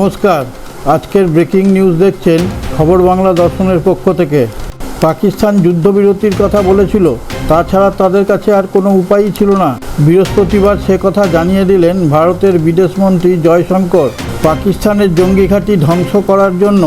নমস্কার। আজকের breaking news দেখছেন খবর বাংলা দর্শনের পক্ষ থেকে। পাকিস্তান যুদ্ধবিরতির কথা বলেছিল, তাছাড়া তাদের কাছে আর কোনো উপায়ই ছিল না। বৃহস্পতিবার সে কথা জানিয়ে দিলেন ভারতের বিদেশমন্ত্রী জয়শঙ্কর। পাকিস্তানের জঙ্গি ঘাঁটি ধ্বংস করার জন্য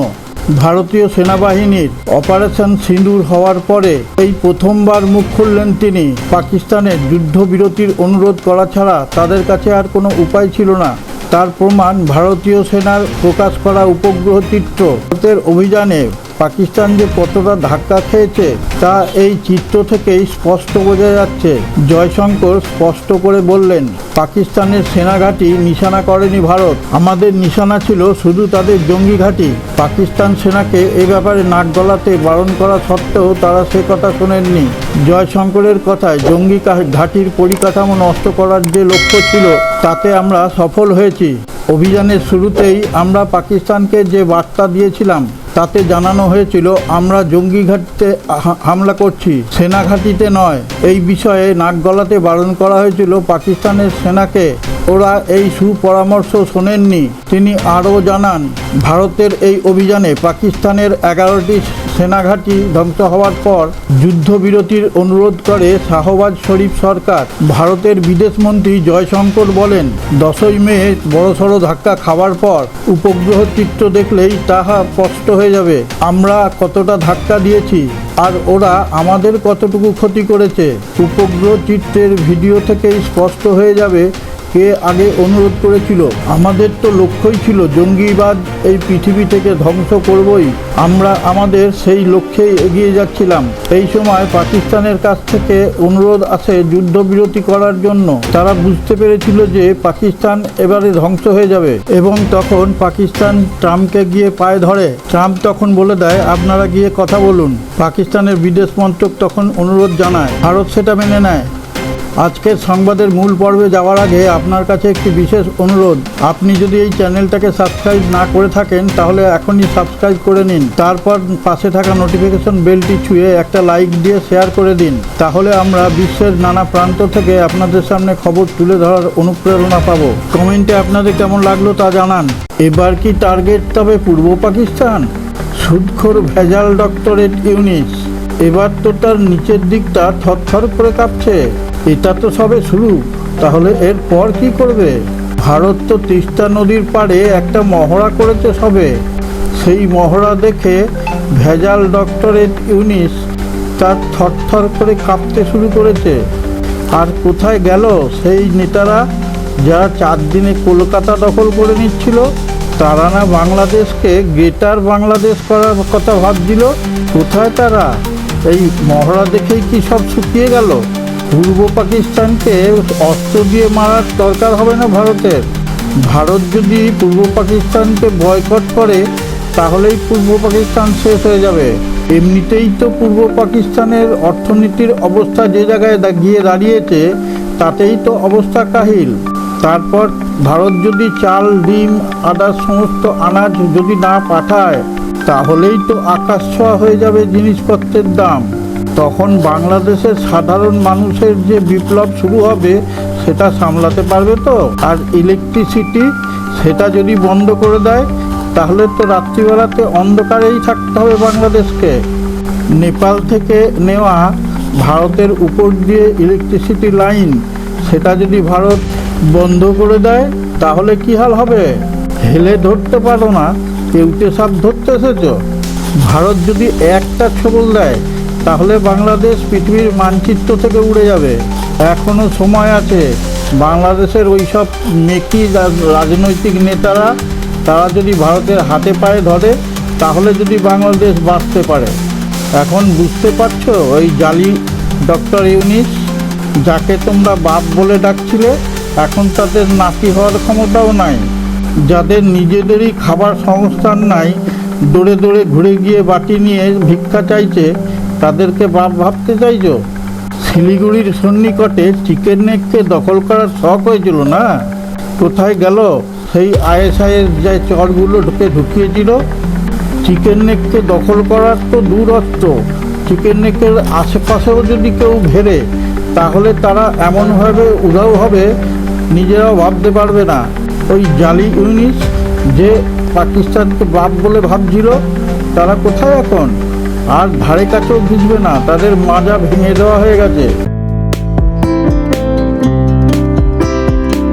ভারতীয় সেনাবাহিনীর অপারেশন সিঁদুর হওয়ার পরে এই প্রথমবার মুখ খুললেন তিনি। পাকিস্তানের যুদ্ধবিরতির অনুরোধ করা ছাড়া তাদের কাছে আর কোনো উপায় ছিল না। তার প্রমাণ ভারতীয় সেনার প্রকাশ করা উপগ্রহ চিত্র। ভারতের অভিযানে পাকিস্তান যে কতটা ধাক্কা খেয়েছে, তা এই চিত্র থেকেই স্পষ্ট বোঝা যাচ্ছে। জয়শঙ্কর স্পষ্ট করে বললেন, পাকিস্তানের সেনা ঘাঁটি নিশানা করেনি ভারত। আমাদের নিশানা ছিল শুধু তাদের জঙ্গি ঘাঁটি। পাকিস্তান সেনাকে এ ব্যাপারে নাক গলাতে বারণ করা সত্ত্বেও তারা সে কথা শোনেননি। জয়শঙ্করের কথায় জঙ্গি ঘাঁটির পরিকাঠামো নষ্ট করার যে লক্ষ্য ছিল, তাতে আমরা সফল হয়েছি। অভিযানের শুরুতেই আমরা পাকিস্তানকে যে বার্তা দিয়েছিলাম তাতে জানানো হয়েছিল, আমরা জঙ্গি ঘাটিতে হামলা করছি, সেনা ঘাঁটিতে নয়। এই বিষয়ে নাক গলাতে বারণ করা হয়েছিল পাকিস্তানের সেনাকে। ওরা এই সুপরামর্শ শোনেননি। তিনি আরও জানান, ভারতের এই অভিযানে পাকিস্তানের এগারোটি সেনাঘাঁটি ধ্বংস হওয়ার পর যুদ্ধবিরতির অনুরোধ করে শাহবাজ শরীফ সরকার ভারতের বিদেশমন্ত্রী জয়শঙ্কর বলেন, দশই মে বড়সড় ধাক্কা খাওয়ার পর উপগ্রহ চিত্র দেখলেই তাহা স্পষ্ট হয়ে যাবে। আমরা কতটা ধাক্কা দিয়েছি, আর ওরা আমাদের কতটুকু ক্ষতি করেছে, উপগ্রহ চিত্রের ভিডিও থেকেই স্পষ্ট হয়ে যাবে কে আগে অনুরোধ করেছিল? আমাদের তো লক্ষ্যই ছিল জঙ্গিবাদ এই পৃথিবী থেকে ধ্বংস করবই। আমরা আমাদের সেই লক্ষ্যেই এগিয়ে যাচ্ছিলাম। এই সময় পাকিস্তানের কাছ থেকে অনুরোধ আসে যুদ্ধবিরতি করার জন্য। তারা বুঝতে পেরেছিল যে পাকিস্তান এবারে ধ্বংস হয়ে যাবে এবং তখন পাকিস্তান ট্রাম্পকে গিয়ে পায়ে ধরে। ট্রাম্প তখন বলে দেয়, আপনারা গিয়ে কথা বলুন। পাকিস্তানের বিদেশ মন্ত্রক তখন অনুরোধ জানায়, ভারত সেটা মেনে নেয়। আজকের সংবাদের মূল পর্বে যাওয়ার আগে আপনার কাছে একটি বিশেষ অনুরোধ। আপনি যদি এই চ্যানেলটাকে সাবস্ক্রাইব না করে থাকেন, তাহলে এখনই সাবস্ক্রাইব করে নিন। তারপর পাশে থাকা নোটিফিকেশন বেলটি ছুঁয়ে একটা লাইক দিয়ে শেয়ার করে দিন। তাহলে আমরা বিশ্বের নানা প্রান্ত থেকে আপনাদের সামনে খবর তুলে ধরার অনুপ্রেরণা পাবো। কমেন্টে আপনাদের কেমন লাগল তা জানান। এবার কি টার্গেট তবে পূর্ব পাকিস্তান? সুদখোর ভেজাল ডক্টরেট ইউনিস। এবার তো তার নিচের দিকটা থরথর করে কাঁপছে। এটা তো সবে শুরু। তাহলে এরপর কি করবে? ভারত তো তিস্তা নদীর পাড়ে একটা মহড়া করেছে সবে। সেই মহড়া দেখে ভেজাল ডক্টরেট ইউনিস তার থরথর করে কাঁপতে শুরু করেছে। আর কোথায় গেল সেই নেতারা? যারা চার দিনে কলকাতা দখল করে নিচ্ছিল, তারা না বাংলাদেশকে গ্রেটার বাংলাদেশ করার কথা ভাবছিল? কোথায় তারা? এই মহড়া দেখেই কি সব শুকিয়ে গেল? পূর্ব পাকিস্তানকে অস্ত্র দিয়ে মারার দরকার হবে না ভারতের। ভারত যদি পূর্ব পাকিস্তানকে বয়কট করে, তাহলেই পূর্ব পাকিস্তান শেষ হয়ে যাবে। এমনিতেই তো পূর্ব পাকিস্তানের অর্থনীতির অবস্থা যে জায়গায় গিয়ে দাঁড়িয়েছে, তাতেই তো অবস্থা কাহিল। তারপর ভারত যদি চাল, ডিম আদার সমস্ত আনাজ যদি না পাঠায়, তাহলেই তো আকাশ ছোঁয়া হয়ে যাবে জিনিসপত্রের দাম। তখন বাংলাদেশের সাধারণ মানুষের যে বিপ্লব শুরু হবে, সেটা সামলাতে পারবে তো? আর ইলেকট্রিসিটি সেটা যদি বন্ধ করে দেয়, তাহলে তো রাত্রিবেলাতে অন্ধকারেই থাকতে হবে বাংলাদেশকে। নেপাল থেকে নেওয়া ভারতের উপর দিয়ে ইলেকট্রিসিটি লাইন সেটা যদি ভারত বন্ধ করে দেয়, তাহলে কি হাল হবে? হেলে ধরতে পারো না কেউটে সাপ ধরতে এসেছ? ভারত যদি একটা ছবল দেয় তাহলে বাংলাদেশ পৃথিবীর মানচিত্র থেকে উড়ে যাবে। এখনও সময় আছে। বাংলাদেশের ওই সব মেকি রাজনৈতিক নেতারা, তারা যদি ভারতের হাতে পায়ে ধরে, তাহলে যদি বাংলাদেশ বাঁচতে পারে। এখন বুঝতে পারছ? ওই জালি ডক্টর ইউনিস, যাকে তোমরা বাপ বলে ডাকছিলে, এখন তাদের নাতি হওয়ার ক্ষমতাও নাই। যাদের নিজেদেরই খাবার সংস্থান নাই, দৌড়ে দৌড়ে ঘুরে গিয়ে বাটি নিয়ে ভিক্ষা চাইছে তাদেরকে বাপ ভাবতে চাইছো? শিলিগুড়ির সন্নিকটে চিকেন নেককে দখল করার শখ হয়েছিল না? কোথায় গেল? সেই আইএসআইয়ের যে চরগুলো ঢুকে ঢুকিয়েছিল? চিকেন নেককে দখল করার তো দূরত্ব চিকেন নেকের আশেপাশেও যদি কেউ ঘেরে, তাহলে তারা এমনভাবে উধাও হবে, নিজেরাও ভাবতে পারবে না। ওই জালি ইউনিস যে পাকিস্তানকে বাপ বলে ভাবছিল, তারা কোথায় এখন? আর ধারে কাছেও বুঝবে না তাদের মাজা ভেঙে দেওয়া হয়ে গেছে।